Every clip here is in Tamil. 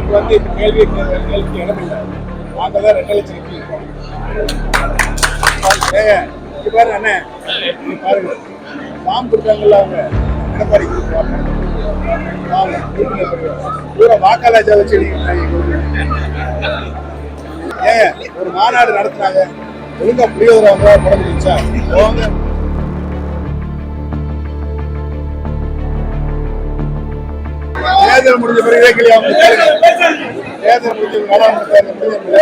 இதுக்கு வந்து இப்போ கேள்வி கேள்விக்கு இடமில்லை நாங்க தான் ரெண்டு லட்சம் இருக்கு ஏங்க இங்க பாருங்க அண்ணே. பாருங்க. ஃபார்ம் கொடுத்தாங்கல்ல அவங்க. எடப்பாடி கொடுப்பாங்க பூரா வாக்காளர் வச்சு ஏங்க ஒரு மாநாடு நடத்துனாங்க ஒழுங்கா புரியுறவங்க படம் முடிச்சா போங்க. தேர்தல் முடிஞ்ச பிறகு அவங்க தேர்தல் முடிஞ்ச நாடாளுமன்ற தேர்தல் முடிஞ்ச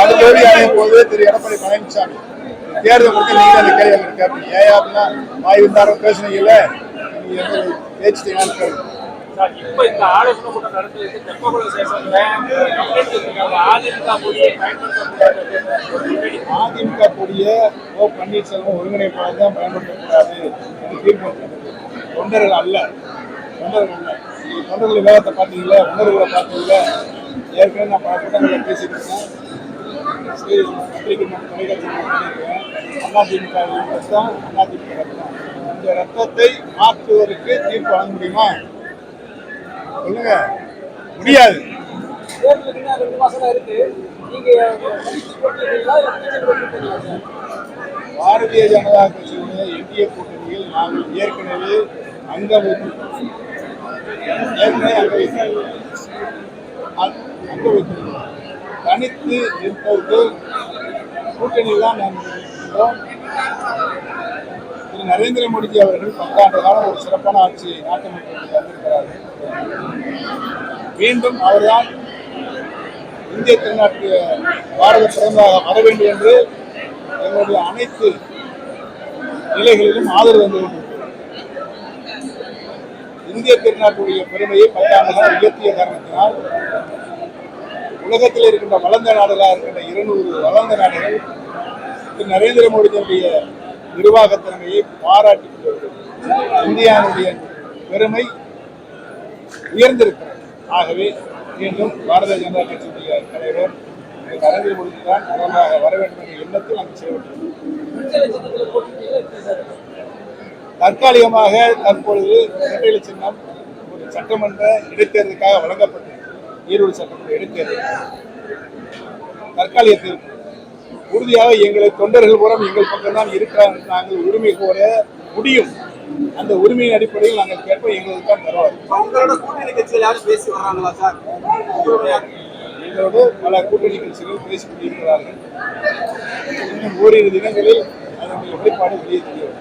அது தோல்வி அடையும் போது திரு எடப்பாடி பழனிசாமி தேர்தல் முடிஞ்சு நீங்க அந்த கேள்வி எனக்கு கேட்பீங்க. ஏன் அப்படின்னா வாய் இப்ப இந்த ஆலோசனை கூட்டம் நடத்துறதுக்கு தெப்பக்குளம் ஸ்டேஷன்ல கம்ப்ளைண்ட் கொடுத்திருக்காங்க. அதிமுக கூடிய ஓ பன்னீர்செல்வம் ஒருங்கிணைப்பாளர் தான் பயன்படுத்தக்கூடாது. என்று தீர்ப்பு தொண்டர்கள் அல்ல. தொண்டர்கள் அல்ல. தொண்டர்கள் வேகத்தை பார்த்தீங்களா? உணர்வுகளை பார்த்தீங்களா? ஏற்கனவே நான் பல கூட்டங்களில் பேசிட்டு பத்திரிகை மற்றும் தொலைக்காட்சி அதிமுக வில் தான் அதிமுக ரத்தம் இந்த ரத்தத்தை மாற்றுவதற்கு தீர்ப்பு வழங்க முடியுமா? சொல்லுங்க. முடியாது. பாரதிய ஜனதா கட்சியுடைய இந்திய கூட்டணியில் நாங்கள் ஏற்கனவே அங்க வைத்திருக்கிறோம். தனித்து நிற்பதற்கு கூட்டணியில் தான் நாங்கள் திரு. நரேந்திர மோடிஜி அவர்கள் பத்தாண்டு காலம் ஒரு சிறப்பான ஆட்சியை நாட்டு மக்களுக்கு தந்திருக்கிறார்கள் மீண்டும் அவர்தான் இந்திய திருநாட்டு பாரத பிரதமராக வர வேண்டும் என்று எங்களுடைய அனைத்து நிலைகளிலும் ஆதரவு வந்து கொண்டிருக்கிறார் இந்திய திருநாட்டுடைய பெருமையை பத்தாண்டுகள் உயர்த்திய காரணத்தினால் உலகத்தில் இருக்கின்ற வளர்ந்த நாடுகளாக இருக்கின்ற இருநூறு வளர்ந்த நாடுகள் திரு நரேந்திர மோடியினுடைய நிர்வாகத் திறமையை பாராட்டி இந்தியாவுடைய பெருமை உயர்ந்திருக்கிறது. ஆகவே மீண்டும் பாரதிய ஜனதா கட்சியுடைய தலைவர் நரேந்திர மோடி தான் பிரதமராக வர வேண்டும் என்ற எண்ணத்தில் நாங்கள் செயல்பட்டோம் லட்சத்துல போட்டியிட்டீங்களா எப்படி சார் தற்காலிகமாக தற்பொழுது இரட்டை சின்னம் ஒரு சட்டமன்ற இடைத்தேர்தலுக்காக வழங்கப்பட்டது ஈரோடு சட்டமன்ற இடைத்தேர்தல். தற்காலிக தீர்ப்பு உறுதியாக எங்களை தொண்டர்கள் புறம் எங்கள் பக்கம் தான் இருக்கிறார் நாங்கள் உரிமை கோர முடியும். அந்த உரிமையின் அடிப்படையில் நாங்கள் கேட்போம் எங்களுக்கு தான் தருவார். உங்களோட கூட்டணி கட்சியில் யாரும் பேசி வர்றாங்களா சார்? எங்களோடு பல கூட்டணி கட்சிகள் பேசிக் கொண்டிருக்கிறார்கள். இன்னும் ஓரிரு தினங்களில் அதனுடைய வெளிப்பாடு வெளியே தெரியும்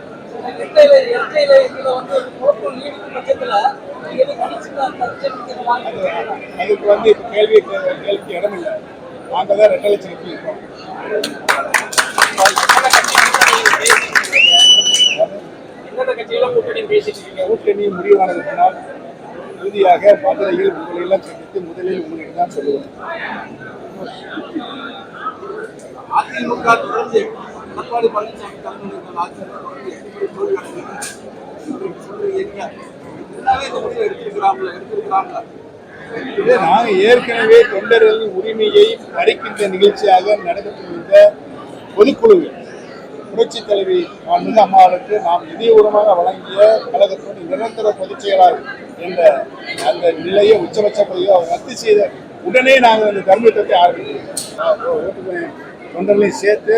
அதுக்கு வந்து இப்போ கேள்வி கேள்விக்கு இடமில்லை நாங்கள் தான் ரெண்டு லட்சம் இருக்கோம்? கூட்டணி பேசிட்டு இருக்கீங்க? கூட்டணி முடிவானது பின்னால் இறுதியாக மதுரையில் உங்களை எல்லாம் சந்தித்து முதலில் உங்களுக்கு தான் சொல்லுவேன். அதிமுக தொடர்ந்து எடப்பாடி பழனிசாமி தலைமையில் ஆட்சி தொடர்ந்து இந்த முடிவை எடுத்திருக்கிறாங்களா எடுத்திருக்கிறாங்களா? இது நாங்கள் ஏற்கனவே தொண்டர்களின் உரிமையை பறிக்கின்ற நிகழ்ச்சியாக நடைபெற்றிருந்த பொதுக்குழுவில் புரட்சி தலைவி மாண்புமிகு அம்மாவுக்கு நாம் இதயபூர்வமாக வழங்கிய கழகத்தினுடைய நிரந்தர பொதுச் செயலாளர் என்ற அந்த நிலையை உச்சபட்ச அவர் ரத்து செய்த உடனே நாங்கள் அந்த தர்மத்தை ஆரம்பித்தோம் தொண்டர்களையும் சேர்த்து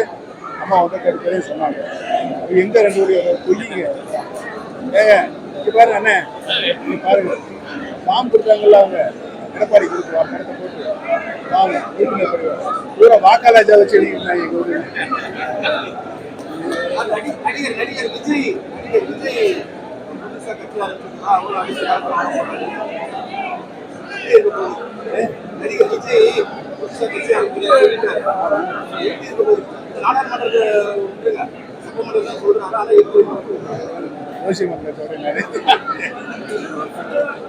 அம்மா வந்து கருத்தரே சொன்னாங்க. எங்க ரெண்டு பேரும்? பொய்யுங்க ஏங்க இங்க பாருங்க அண்ணே. இங்க பாருங்க. ஃபார்ம் கொடுத்தாங்கல்ல அவங்க. எடப்பாடி கொடுக்குறோம் படத்தை போட்டு. வாங்க வீட்டுல போய் பூரா வாக்காளாஜா வச்சு நீங்க எங்க ஊரு நடிகர் நடிகர் விஜய் நடிகர் விஜய் நடிகர் விஜய்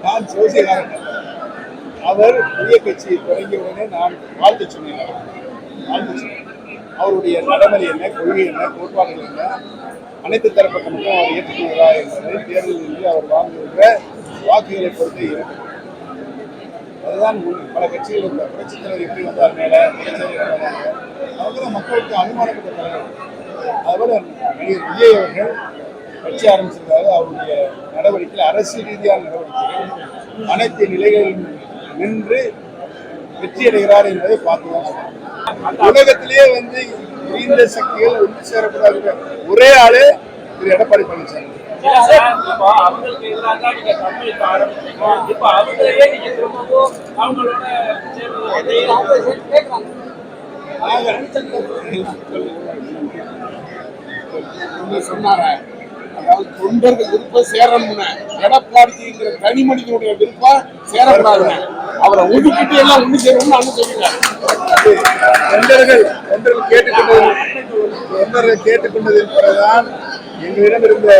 நான் ஜோசியக்காரன் அவர் புதிய கட்சியை தொடங்கிய உடனே நான் வாழ்த்து சொன்னேன் வாழ்த்து சொன்னேன். அவருடைய நடைமுறை என்ன கொள்கை என்ன கோட்பாடுகள் என்ன அனைத்து தரப்பட்ட மக்களும் அவர் ஏற்றுக்கொள்கிறா என்பதை தேர்தலில் அவர் வாங்குகின்ற வாக்குகளை பொறுத்து இருக்கு. அதுதான் பல கட்சிகள் இந்த புரட்சித் தலைவர் எப்படி வந்தார் மேலே புரட்சித் தான் மக்களுக்கு அனுமானப்பட்ட தலைவர். அதுபோல நடிகர் விஜய் அவர்கள் கட்சி ஆரம்பிச்சிருக்காரு. அவருடைய நடவடிக்கைகள் அரசியல் ரீதியான நடவடிக்கைகள் அனைத்து நிலைகளிலும் நின்று வெற்றி அடைகிறார் என்பதை பார்த்துதான் உலகத்திலேயே வந்து இந்த சக்திகள் ஒன்று சேரக்கூடாது ஒரே ஆளு திரு எடப்பாடி பழனிசாமி. இல்ல அதாவது தொண்டர்கள் விருப்பம் சேரணும்னு எடப்பாடிங்கிற தனி மனிதனுடைய விருப்பம் சேரக்கூடாதுன்னு அவரை ஒதுக்கிட்டு எல்லாம் ஒண்ணு சேரணும்னு அண்ணன் சொல்லிட்டாரு. தொண்டர்கள் தொண்டர்கள் கேட்டுக்கொண்டது தொண்டர்கள் கேட்டுக்கொண்டதின் பிறகுதான் எங்களிடம் இருந்த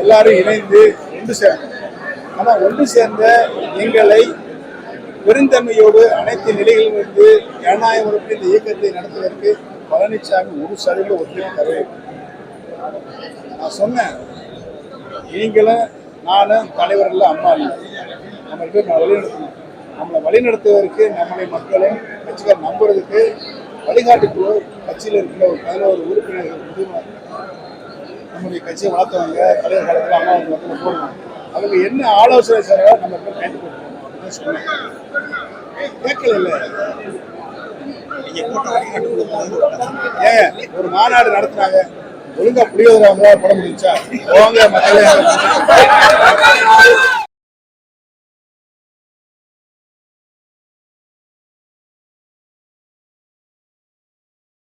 எல்லாரும் இணைந்து ஒன்று சேர்ந்தோம் ஆனால் ஒன்று சேர்ந்த எங்களை பெருந்தன்மையோடு அனைத்து நிலைகளில் இருந்து ஜனநாயக முறைப்படி இந்த இயக்கத்தை நடத்துவதற்கு பழனிசாமி ஒரு சதவீத ஒத்துழைப்பு தரவே நான் சொன்னேன் நீங்களும் நானும் தலைவர்கள் அம்மா இல்லை. நம்ம பேர் நான் வழிநடத்தணும். நம்மளை வழிநடத்துவதற்கு நம்முடைய மக்களும் கட்சிகள் நம்புறதுக்கு வழிகாட்டுக்குழு கட்சியில் இருக்கிற ஒரு பதினோரு உறுப்பினர்கள் முடிவு நம்முடைய கட்சியை வளர்த்தவங்க தலைவர் காலத்தில் அம்மா அவங்க மக்கள் போடுவாங்க அவங்க என்ன ஆலோசனை செய்யறதோ நம்ம அப்படின்னு சொன்னேன் கேட்கல இல்ல. ஏங்க ஒரு மாநாடு நடத்துனாங்க ஒழுங்கா புளியோதரை அவங்களால போட முடிஞ்சா? போங்க மக்களே.